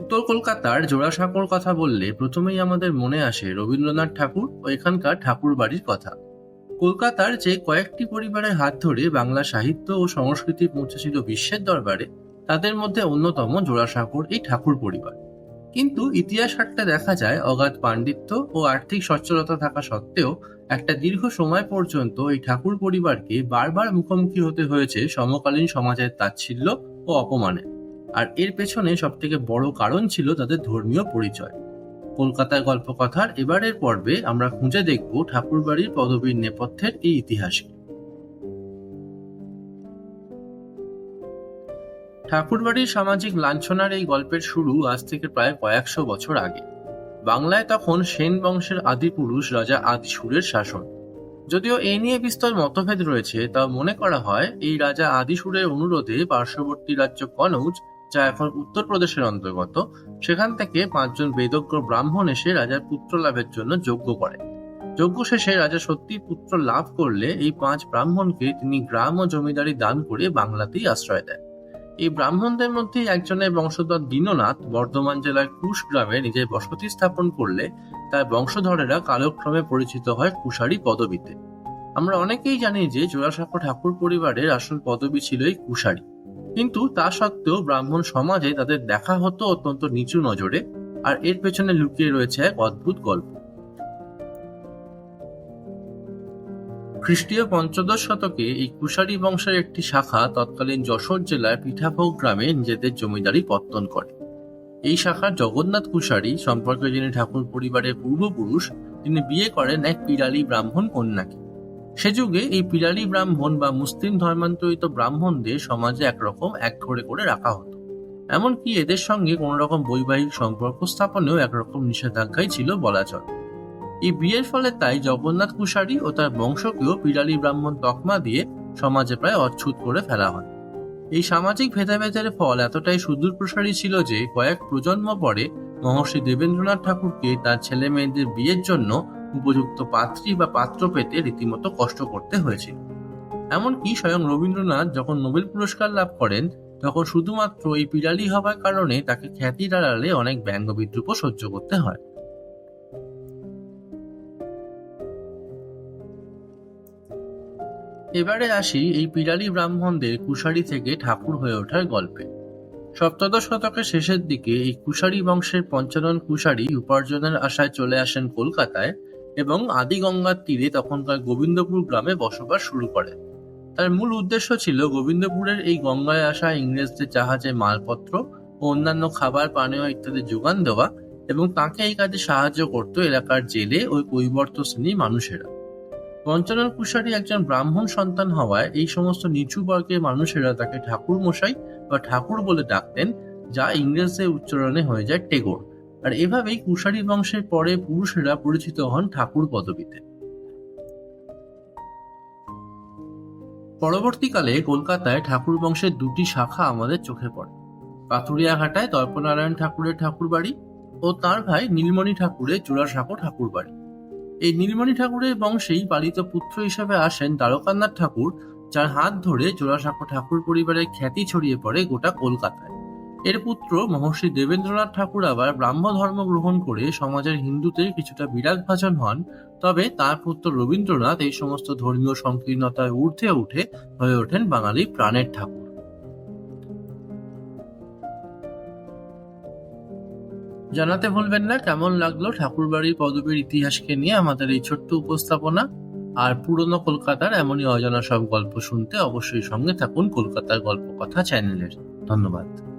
কলকাতার জোড়াসাঁকোর কথা বললে প্রথমেই আমাদের মনে আসে রবীন্দ্রনাথ ঠাকুর ও এখানকার ঠাকুর বাড়ির কথা। কলকাতার যে কয়েকটি পরিবারের হাত ধরে বাংলা সাহিত্য ও সংস্কৃতি পৌঁছেছিল বিশ্বের দরবারে, তাদের মধ্যে অন্যতম জোড়াসাঁকোর এই ঠাকুর পরিবার। কিন্তু ইতিহাস হাটতে দেখা যায়, অগাধ পাণ্ডিত্য ও আর্থিক সচ্ছলতা থাকা সত্ত্বেও একটা দীর্ঘ সময় পর্যন্ত এই ঠাকুর পরিবারকে বারবার মুখোমুখি হতে হয়েছে সমকালীন সমাজের তাচ্ছিল্য ও অপমানে আর এর পেছনে সবথেকে বড় কারণ ছিল তাদের ধর্মীয় পরিচয়। কলকাতার গল্পকথার এবারের পর্বে আমরা খুঁজে দেখব ঠাকুরবাড়ির পদবীর নেপথ্যের এই ইতিহাসকে। ঠাকুরবাড়ির সামাজিক লাঞ্ছনার এই গল্পের শুরু আজ থেকে প্রায় কয়েকশো বছর আগে। বাংলায় তখন সেন বংশের আদিপুরুষ রাজা আদিসুরের শাসন। যদিও এ নিয়ে বিস্তর মতভেদ রয়েছে, তা মনে করা হয় এই রাজা আদিসুরের অনুরোধে পার্শ্ববর্তী রাজ্য কনৌজ যা এখন উত্তরপ্রদেশের অন্তর্গত, সেখান থেকে পাঁচজন বেদজ্ঞ ব্রাহ্মণ এসে রাজার পুত্র লাভের জন্য যজ্ঞ করে। যজ্ঞ শেষে রাজা সত্যি পুত্র লাভ করলে এই পাঁচ ব্রাহ্মণকে তিনি গ্রাম ও জমিদারি দান করে বাংলাতেই আশ্রয় দেন। এই ব্রাহ্মণদের মধ্যে একজনের বংশধর দীননাথ বর্ধমান জেলার কুশ গ্রামে নিজের বসতি স্থাপন করলে তার বংশধরেরা কালক্রমে পরিচিত হয় কুশারি পদবীতে। আমরা অনেকেই জানি যে জোড়াসাঁকো ঠাকুর পরিবারের আসল পদবী ছিল এই কুশারি। কিন্তু তা সত্ত্বেও ব্রাহ্মণ সমাজে তাদের দেখা হতো অত্যন্ত নিচু নজরে, আর এর পেছনে লুকিয়ে রয়েছে এক অদ্ভুত গল্প। খ্রিস্টীয় পঞ্চদশ শতকে এই কুশারি বংশের একটি শাখা তৎকালীন যশোর জেলার পিঠাভোগ গ্রামে নিজেদের জমিদারি পত্তন করে। এই শাখার জগন্নাথ কুশারি সম্পর্কে যিনি ঠাকুর পরিবারের পূর্বপুরুষ, তিনি বিয়ে করেন এক পিরালি ব্রাহ্মণ কন্যাকে। সে যুগে এই পিরালি ব্রাহ্মণ বা মুসলিম ধর্মান্তরিত ব্রাহ্মণদের সমাজে একরকম এক ঘরে করে রাখা হতো। এমনকি এদের সঙ্গে কোন রকম বৈবাহিক সম্পর্ক স্থাপনেও একরকম নিষেধাজ্ঞাই ছিল বলা চলে এই বিয়ের ফলে তাই জগন্নাথ কুশারী ও তার বংশকেও পিরালি ব্রাহ্মণ তকমা দিয়ে সমাজে প্রায় অচ্ছুত করে ফেলা হয়। এই সামাজিক ভেদাভেদের ফল এতটাই সুদূর প্রসারী ছিল যে কয়েক প্রজন্ম পরে মহর্ষি দেবেন্দ্রনাথ ঠাকুরকে তার ছেলে মেয়েদের বিয়ের জন্য উপযুক্ত পাত্রী বা পাত্র পেতে রীতিমতো কষ্ট করতে হয়েছিল। এমনকি স্বয়ং রবীন্দ্রনাথ যখন নোবেল পুরস্কার লাভ করেন, তখন শুধুমাত্র এই পিরালি হওয়ার কারণে তাকে খ্যাতির আড়ালে অনেক ব্যঙ্গ বিদ্রুপও সহ্য করতে হয়। এবারে আসি এই পিড়ালি ব্রাহ্মণদের কুশারি থেকে ঠাকুর হয়ে ওঠার গল্পে। সপ্তদশ শতকের শেষের দিকে এই কুশারি বংশের পঞ্চানন কুশারি উপার্জনের আশায় চলে আসেন কলকাতায় এবং আদি গঙ্গার তীরে তখনকার গোবিন্দপুর গ্রামে বসবাস শুরু করেন তার মূল উদ্দেশ্য ছিল গোবিন্দপুরের এই গঙ্গায় আসা ইংরেজদের জাহাজে মালপত্র ও অন্যান্য খাবার, পানীয় ইত্যাদি যোগান দেওয়া এবং তাকে এই কাজে সাহায্য করত এলাকার জেলে ও কৈবর্ত শ্রেণির মানুষেরা। পঞ্চানন কুশারি একজন ব্রাহ্মণ সন্তান হওয়ায় এই সমস্ত নিচু বর্গের মানুষেরা তাকে ঠাকুর মশাই বা ঠাকুর বলে ডাকতেন, যা ইংরেজদের উচ্চারণে হয়ে যায় টেগোর। আর এভাবেই কুশারি বংশের পরে পুরুষেরা পরিচিত হন ঠাকুর পদবীতে। পরবর্তীকালে কলকাতায় ঠাকুর বংশের দুটি শাখা আমাদের চোখে পড়ে। পাথুরিয়াঘাটায় তর্পনারায়ণ ঠাকুরের ঠাকুর বাড়ি ও তার ভাই নীলমণি ঠাকুরের জোড়াসাঁকো ঠাকুর বাড়ি। এই নীলমণি ঠাকুরের বংশেই পালিত পুত্র হিসেবে আসেন দ্বারকানাথ ঠাকুর, যার হাত ধরে জোড়াসাঁকো ঠাকুর পরিবারের খ্যাতি ছড়িয়ে পড়ে গোটা কলকাতায়। এর পুত্র মহর্ষি দেবেন্দ্রনাথ ঠাকুর আবার ব্রাহ্ম ধর্ম গ্রহণ করে সমাজের হিন্দুদের কিছুটা বিরাট ভাজন হন, তবে তার পুত্র রবীন্দ্রনাথ এই সমস্ত ধর্মীয় সংকীর্ণতায় ঊর্ধ্বে উঠে হয়ে ওঠেন বাঙালি প্রাণের ঠাকুর। জানাতে ভুলবেন না, কেমন লাগল ঠাকুরবাড়ির পদবীর ইতিহাসকে নিয়ে আমাদের এই ছোট্ট উপস্থাপনা? আর পুরনো কলকাতার এমনই অজানা সব গল্প শুনতে অবশ্যই সঙ্গে থাকুন কলকাতার গল্প কথা চ্যানেলের। ধন্যবাদ।